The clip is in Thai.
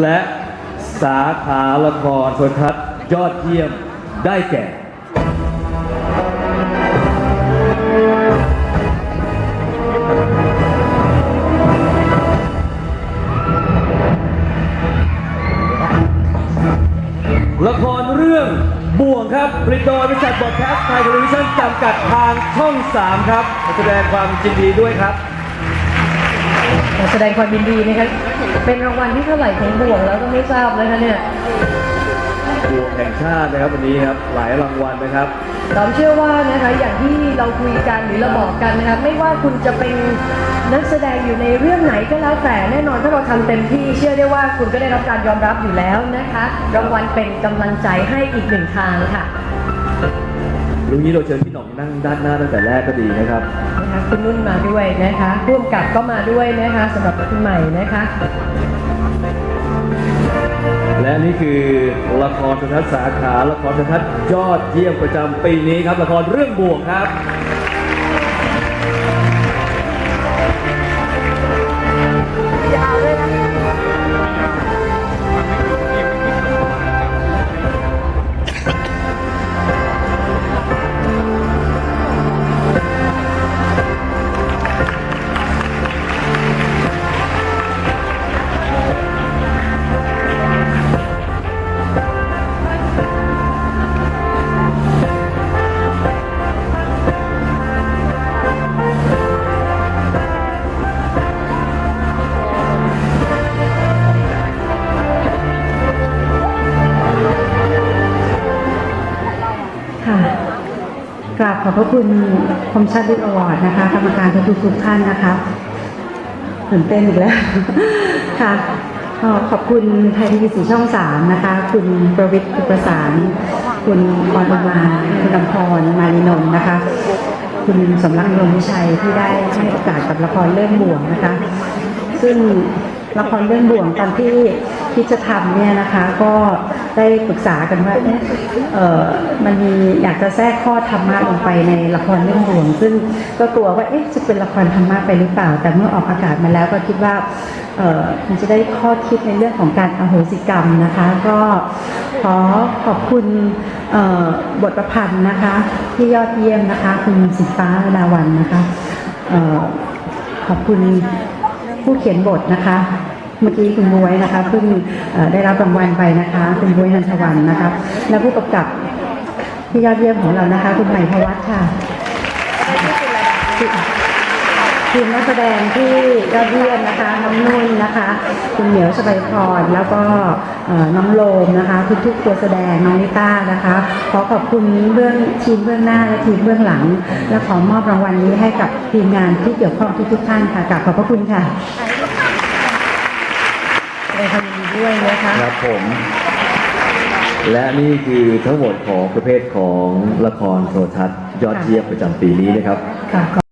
และสาขาละครโทรทัศน์ยอดเยี่ยมได้แก่ ละครเรื่องบ่วงครับผลิตโดยบริษัทบอดแคสต์ไทยทเลวิชั่นจำกัดทางช่อง 3 ครับขอแสดงความยินดีด้วยครับ ขอแสดงความยินดีนะคะเป็นรางวัลที่เท่าไหร่ของบ่วงแล้วก็ไม่ทราบเลยคะเนี่ยบ่วงแห่งชาตินะครับวันนี้ครับหลายรางวัลนะครับตอมเชื่อว่านะคะอย่างที่เราคุยกันหรือเราบอกกันนะคะไม่ว่าคุณจะเป็นนักแสดงอยู่ในเรื่องไหนก็แล้วแต่แน่นอนถ้าเราทำเต็มที่เชื่อได้ว่าคุณก็ได้รับการยอมรับอยู่แล้วนะคะรางวัลเป็นกำลังใจให้อีกหนึ่งทางค่ะ ลุงนี้เราเชิญพี่หน่องนั่งด้านหน้าตั้งแต่แรกก็ดีนะครับนะคะคุณนุ่นมาด้วยนะคะร่วมกับก็มาด้วยนะคะสำหรับคุณใหม่นะคะ และนี่คือละครโทรทัศน์สาขาละครโทรทัศน์ยอดเยี่ยมประจำปีนี้ครับละครเรื่องบ่วงครับ กราบขอบพระคุณคมชัดดิอวอร์ดนะคะกรรมการทุกทุกท่านนะคะตื่นเต้นอีกแล้วค่ะก็ขอบคุณไทยทีวีสีช่องสามนะคะ คุณประวิทย์อุประสาน คุณออนอุมาคุณลำพรมารีนนท์นะคะ คุณสำรักนวลวิชัยที่ได้ให้โอกาสกับละครเรื่องบ่วงนะคะ ซึ่งละครเรื่องบ่วงตอนที่คิดจะทำเนี่ยนะคะ ก็ ได้ปรึกษากันว่าเอ๊ะเออมันมีอยากจะแทรกข้อธรรมะลงไปในละครเรื่องบ่วง ซึ่งก็กลัวว่าเอ๊ะจะเป็นละครธรรมะไปหรือเปล่า แต่เมื่อออกอากาศมาแล้วก็คิดว่าเออมันจะได้ข้อคิดในเรื่องของการอโหสิกรรมนะคะ ก็ขอขอบคุณเออบทประพันธ์นะคะ ที่ยอดเยี่ยมนะคะ คุณสิฟ้าลาวันนะคะเออขอบคุณผู้เขียนบทนะคะ เมื่อกี้คุณบวยนะคะเพิ่งได้รับรางวัลไปนะคะ คุณบวยนันทวันนะคะและผู้กำกับที่ยอดเยี่ยมของเรานะคะ คุณใหม่พวัตค่ะทีมนักแสดงที่ยอดเยี่ยมนะคะน้องนุ่นนะคะ คุณเหมียวสบายพรแล้วก็น้องโลมนะคะทุกๆตัวแสดงน้องนิต้านะคะ ขอขอบคุณเบื้องทีมเบื้องหน้าและทีมเบื้องหลัง และขอมอบรางวัลนี้ให้กับทีมงานที่เกี่ยวข้องทุกๆท่านค่ะกราบขอบพระคุณค่ะ แสดงความยินดีด้วยนะคะ ครับผม และนี่คือทั้งหมดของประเภทของละครโทรทัศน์ยอดเยี่ยมประจำปีนี้นะครับ ค่ะ